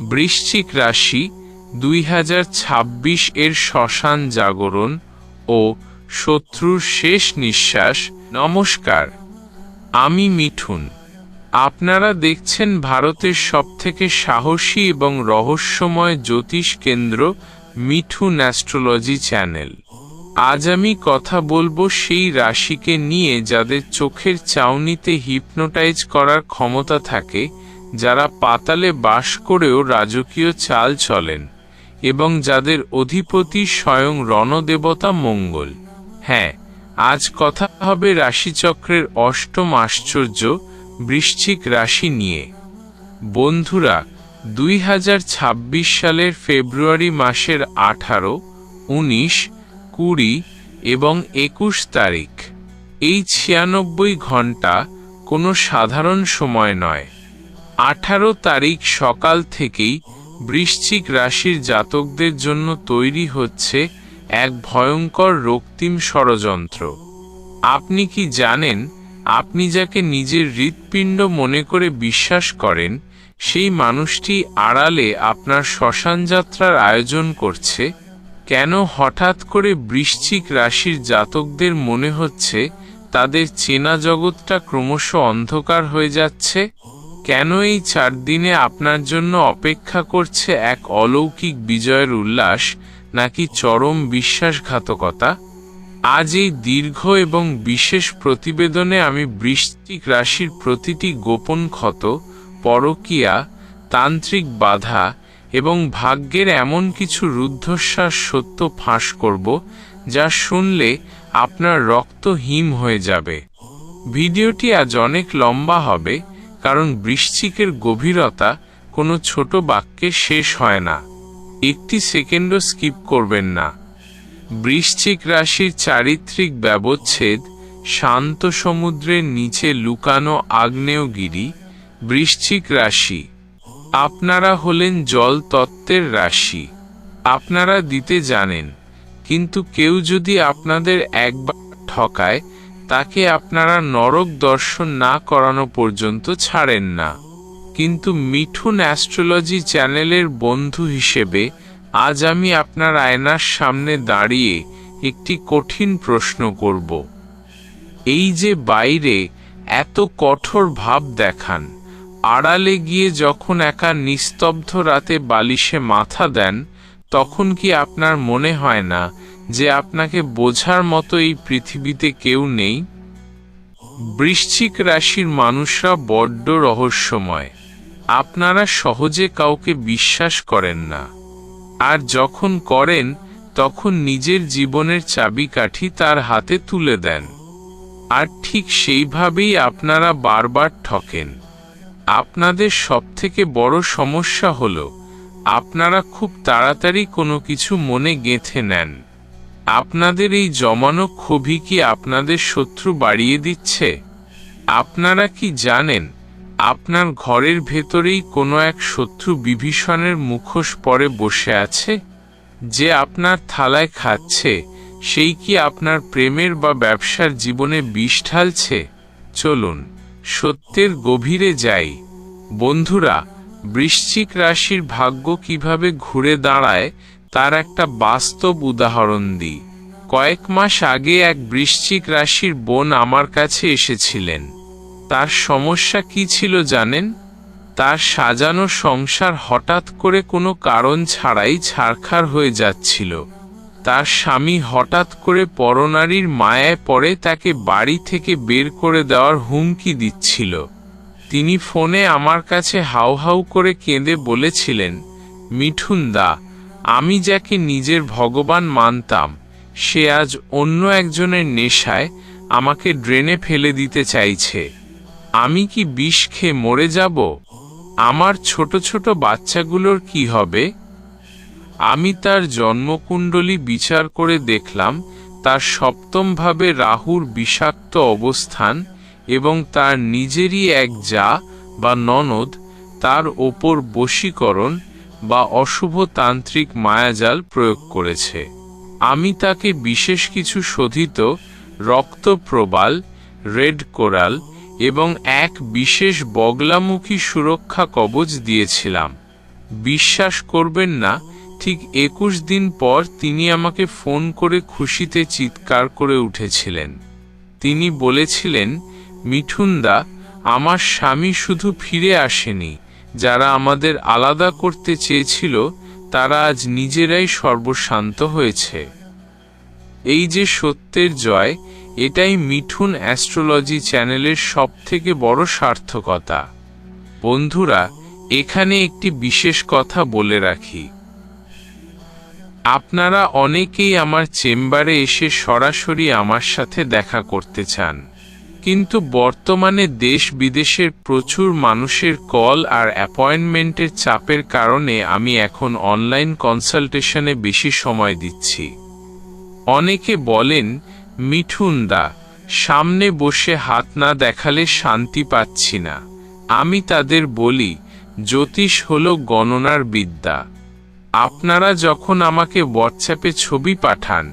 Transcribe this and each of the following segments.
বৃশ্চিক রাশি দুই হাজার ছাব্বিশ এর শ্মশান জাগরণ ও শত্রুর শেষ নিঃশ্বাস। নমস্কার, আমি মিঠুন। আপনারা দেখছেন ভারতের সবথেকে সাহসী এবং রহস্যময় জ্যোতিষ কেন্দ্র মিঠুন অ্যাস্ট্রোলজি চ্যানেল। আজ আমি কথা বলব সেই রাশিকে নিয়ে যাদের চোখের চাউনিতে হিপনোটাইজ করার ক্ষমতা থাকে যারা পাতালে বাস করেও রাজকীয় চাল চলেন এবং যাদের অধিপতি স্বয়ং রণদেবতা মঙ্গল। হ্যাঁ আজ কথা হবে রাশিচক্রের অষ্টম আশ্চর্য বৃশ্চিক রাশি নিয়ে। বন্ধুরা, দুই হাজার ছাব্বিশ সালের ফেব্রুয়ারি মাসের আঠারো, উনিশ, কুড়ি এবং একুশ তারিখ। এই ছিয়ানব্বই ঘণ্টা কোনো সাধারণ সময় নয়। আঠারো তারিখ সকাল থেকেই বৃশ্চিক রাশির জাতকদের জন্য তৈরি হচ্ছে এক ভয়ঙ্কর রক্তিম ষড়যন্ত্র। আপনি কি জানেন, আপনি যাকে নিজের হৃৎপিণ্ড মনে করে বিশ্বাস করেন, সেই মানুষটি আড়ালে আপনার শ্মশান যাত্রার আয়োজন করছে? কেন হঠাৎ করে বৃশ্চিক রাশির জাতকদের মনে হচ্ছে তাদের চেনা জগৎটা ক্রমশ অন্ধকার হয়ে যাচ্ছে? কেন এই চার দিনে আপনার জন্য অপেক্ষা করছে এক অলৌকিক বিজয়ের উল্লাস, নাকি চরম বিশ্বাসঘাতকতা? আজ এই দীর্ঘ এবং বিশেষ প্রতিবেদনে আমি বৃষ্টিক রাশির প্রতিটি গোপন ক্ষত, পরকিয়া, তান্ত্রিক বাধা এবং ভাগ্যের এমন কিছু রুদ্ধশ্বাস সত্য ফাঁস করব, যা শুনলে আপনার রক্ত হিম হয়ে যাবে। ভিডিওটি আজ অনেক লম্বা হবে। কারণ বৃশ্চিকের গভীরতা কোনো ছোট বাক্যে শেষ হয় না। একটি সেকেন্ডও স্কিপ করবেন না। বৃশ্চিক রাশির চারিত্রিক ব্যবচ্ছেদ, শান্ত সমুদ্রের নিচে লুকানো আগ্নেয়গিরি, বৃশ্চিক রাশি। আপনারা হলেন জল তত্ত্বের রাশি। আপনারা দিতে জানেন, কিন্তু কেউ যদি আপনাদের একবার ঠকায় তাকে আপনারা নরক দর্শন না করানো পর্যন্ত ছাড়েন না। কিন্তু মিঠুন অ্যাস্ট্রোলজি চ্যানেলের বন্ধু হিসেবে আজ আমি আপনার আয়নার সামনে দাঁড়িয়ে একটি কঠিন প্রশ্ন করব। এই যে বাইরে এত কঠোর ভাব দেখান, আড়ালে গিয়ে যখন একা নিস্তব্ধ রাতে বালিশে মাথা দেন, তখন কি আপনার মনে হয় না যে আপনাকে বোঝার মতো এই পৃথিবীতে কেউ নেই? বৃশ্চিক রাশির মানুষরা বড্ড রহস্যময়। আপনারা সহজে কাউকে বিশ্বাস করেন না। আর যখন করেন, তখন নিজের জীবনের চাবিকাঠি তার হাতে তুলে দেন। আর ঠিক সেইভাবেই আপনারা বারবার ঠকেন। আপনাদের সবথেকে বড় সমস্যা হল, আপনারা খুব তাড়াতাড়ি কোনো কিছু মনে গেঁথে নেন। আপনাদের এই জমানো ক্ষোভই কি আপনাদের শত্রু বাড়িয়ে দিচ্ছে? আপনারা কি জানেন, আপনার ঘরের ভেতরেই কোনো এক শত্রু বিভীষণের মুখোশ পরে বসে আছে? যে আপনার থালায় খাচ্ছে, সেই কি আপনার প্রেমের বা ব্যবসার জীবনে বিষ ঢালছে? চলুন, সত্যের গভীরে যাই। বন্ধুরা, বৃশ্চিক রাশির ভাগ্য কীভাবে ঘুরে দাঁড়ায় তার একটা বাস্তব উদাহরণ দিই। কয়েক মাস আগে এক বৃশ্চিক রাশির বোন আমার কাছে এসেছিলেন। তার সমস্যা কি ছিল জানেন? তার সাজানো সংসার হঠাৎ করে কোনো কারণ ছাড়াই ছারখার হয়ে যাচ্ছিল। তার স্বামী হঠাৎ করে পরনারীর মায়ায় পড়ে তাকে বাড়ি থেকে বের করে দেওয়ার হুমকি দিচ্ছিল। তিনি ফোনে আমার কাছে হাউ হাউ করে কেঁদে বলেছিলেন মিঠুন দা আমি যাকে নিজের ভগবান মানতাম, সে আজ অন্য একজনের নেশায় আমাকে ড্রেনে ফেলে দিতে চাইছে। আমি কি বিষ খেয়ে মরে যাব? আমার ছোট ছোট বাচ্চাগুলোর কি হবে? আমি তার জন্মকুণ্ডলী বিচার করে দেখলাম, তার সপ্তমভাবে রাহুর বিষাক্ত অবস্থান এবং তার নিজেরই এক যা বা ননদ তার ওপর বশীকরণ বা অশুভ তান্ত্রিক মায়াজাল প্রয়োগ করেছে। আমি তাকে বিশেষ কিছু শোধিত রক্তপ্রবাল, রেড কোরাল এবং এক বিশেষ বগলামুখী সুরক্ষা কবচ দিয়েছিলাম। বিশ্বাস করবেন না, ঠিক একুশ দিন পর তিনি আমাকে ফোন করে খুশিতে চিৎকার করে উঠেছিলেন। তিনি বলেছিলেন, মিঠুনদা, আমার স্বামী শুধু ফিরে আসেনি যারা আমাদের আলাদা করতে চেয়েছিল, তারা আজ নিজেরাই সর্বশান্ত হয়েছে। এই যে সত্যের জয়, এটাই মিঠুন অ্যাস্ট্রোলজি চ্যানেলের সবথেকে বড় সার্থকতা। বন্ধুরা, এখানে একটি বিশেষ কথা বলে রাখি। আপনারা অনেকেই আমার চেম্বারে এসে সরাসরি আমার সাথে দেখা করতে চান। কিন্তু বর্তমানে দেশ বিদেশের প্রচুর মানুষের কল আর অ্যাপয়েন্টমেন্টের চাপের কারণে আমি এখন অনলাইন কনসালটেশনে বেশি সময় দিচ্ছি। অনেকে বলেন, মিঠুন দা, সামনে বসে হাত না দেখালে শান্তি পাচ্ছি না। আমি তাদের বলি, জ্যোতিষ হল গণনার বিদ্যা। আপনারা যখন আমাকে হোয়াটসঅ্যাপে ছবি পাঠান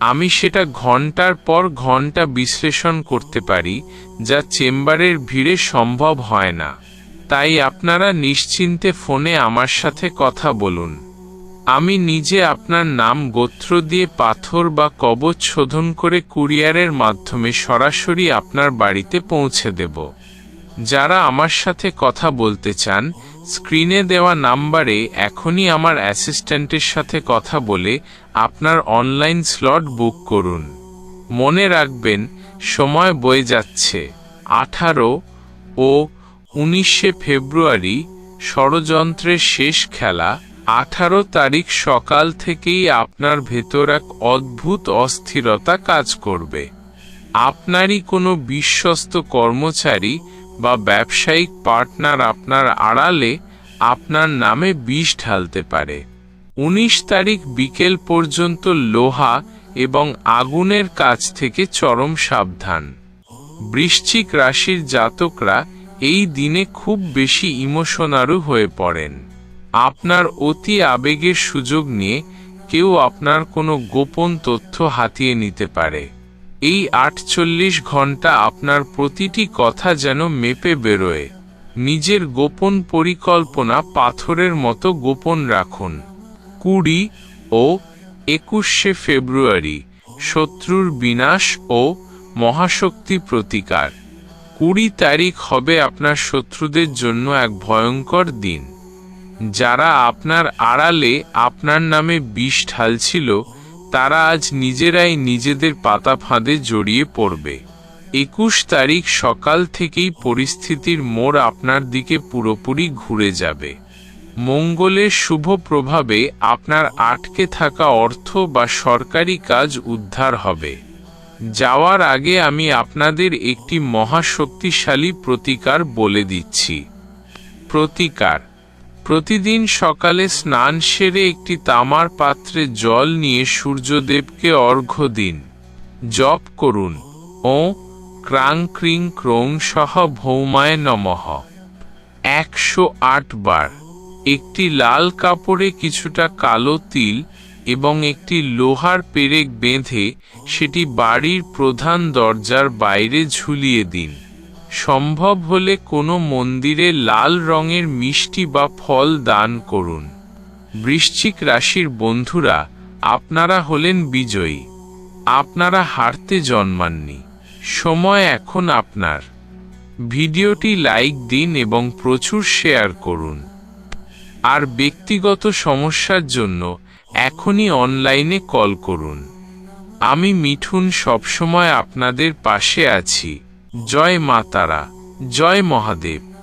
আমি সেটা ঘণ্টার পর ঘণ্টা বিশ্লেষণ করতে পারি, যা চেম্বারের ভিড়ে সম্ভব হয় না। তাই আপনারা নিশ্চিন্তে ফোনে আমার সাথে কথা বলুন। আমি নিজে আপনার নাম গোত্র দিয়ে পাথর বা কবচ শোধন করে কুরিয়ারের মাধ্যমে সরাসরি আপনার বাড়িতে পৌঁছে দেব। যারা আমার সাথে কথা বলতে চান স্ক্রিনে দেওয়া নাম্বারে এখনই আমার অ্যাসিস্ট্যান্টের সাথে কথা বলে আপনার অনলাইন স্লট বুক করুন। মনে রাখবেন, সময় বয়ে যাচ্ছে। আঠারো ও উনিশে ফেব্রুয়ারি ষড়যন্ত্রের শেষ খেলা। আঠারো তারিখ সকাল থেকেই আপনার ভেতর এক অদ্ভুত অস্থিরতা কাজ করবে। আপনারই কোনো বিশ্বস্ত কর্মচারী বা ব্যবসায়িক পার্টনার আপনার আড়ালে আপনার নামে বিষ ঢালতে পারে। উনিশ তারিখ বিকেল পর্যন্ত লোহা এবং আগুনের কাছ থেকে চরম সাবধান। বৃশ্চিক রাশির জাতকরা এই দিনে খুব বেশি ইমোশনারও হয়ে পড়েন। আপনার অতি আবেগের সুযোগ নিয়ে কেউ আপনার কোনো গোপন তথ্য হাতিয়ে নিতে পারে। এই আটচল্লিশ ঘণ্টা আপনার প্রতিটি কথা যেন মেপে বেরোয়। নিজের গোপন পরিকল্পনা পাথরের মতো গোপন রাখুন। কুড়ি ও একুশে ফেব্রুয়ারি, শত্রুর বিনাশ ও মহাশক্তি প্রতিকার। কুড়ি তারিখ হবে আপনার শত্রুদের জন্য এক ভয়ঙ্কর দিন। যারা আপনার আড়ালে আপনার নামে বিষ ঢালছিল তারা আজ নিজেরাই নিজেদের পাতা ফাঁদে জড়িয়ে পড়বে। একুশ তারিখ সকাল থেকেই পরিস্থিতির মোড় আপনার দিকে পুরোপুরি ঘুরে যাবে। মঙ্গলের শুভ প্রভাবে আপনার আটকে থাকা অর্থ বা সরকারি কাজ উদ্ধার হবে। যাওয়ার আগে আমি আপনাদের একটি মহাশক্তিশালী প্রতিকার বলে দিচ্ছি। প্রতিকার প্রতিদিন সকালে স্নান সেরে একটি তামার পাত্রে জল নিয়ে সূর্যদেবকে অর্ঘ্য দিন। জপ করুন। ও ক্রাং ক্রিং ক্রোং সহ ভৌমায় নমঃ। একশো আট বার। একটি লাল কাপড়ে কিছুটা কালো তিল এবং একটি লোহার পেরেক বেঁধে সেটি বাড়ির প্রধান দরজার বাইরে ঝুলিয়ে দিন। সম্ভব হলে কোনো মন্দিরে লাল রঙের মিষ্টি বা ফল দান করুন। বৃশ্চিক রাশির বন্ধুরা, আপনারা হলেন বিজয়ী। আপনারা হারতে জন্মাননি। সময় এখন আপনার। ভিডিওটি লাইক দিন এবং প্রচুর শেয়ার করুন। আর ব্যক্তিগত সমস্যার জন্য এখনই অনলাইনে কল করুন। আমি মিঠুন সবসময় আপনাদের পাশে আছি। জয় মা তারা জয় মহাদেব।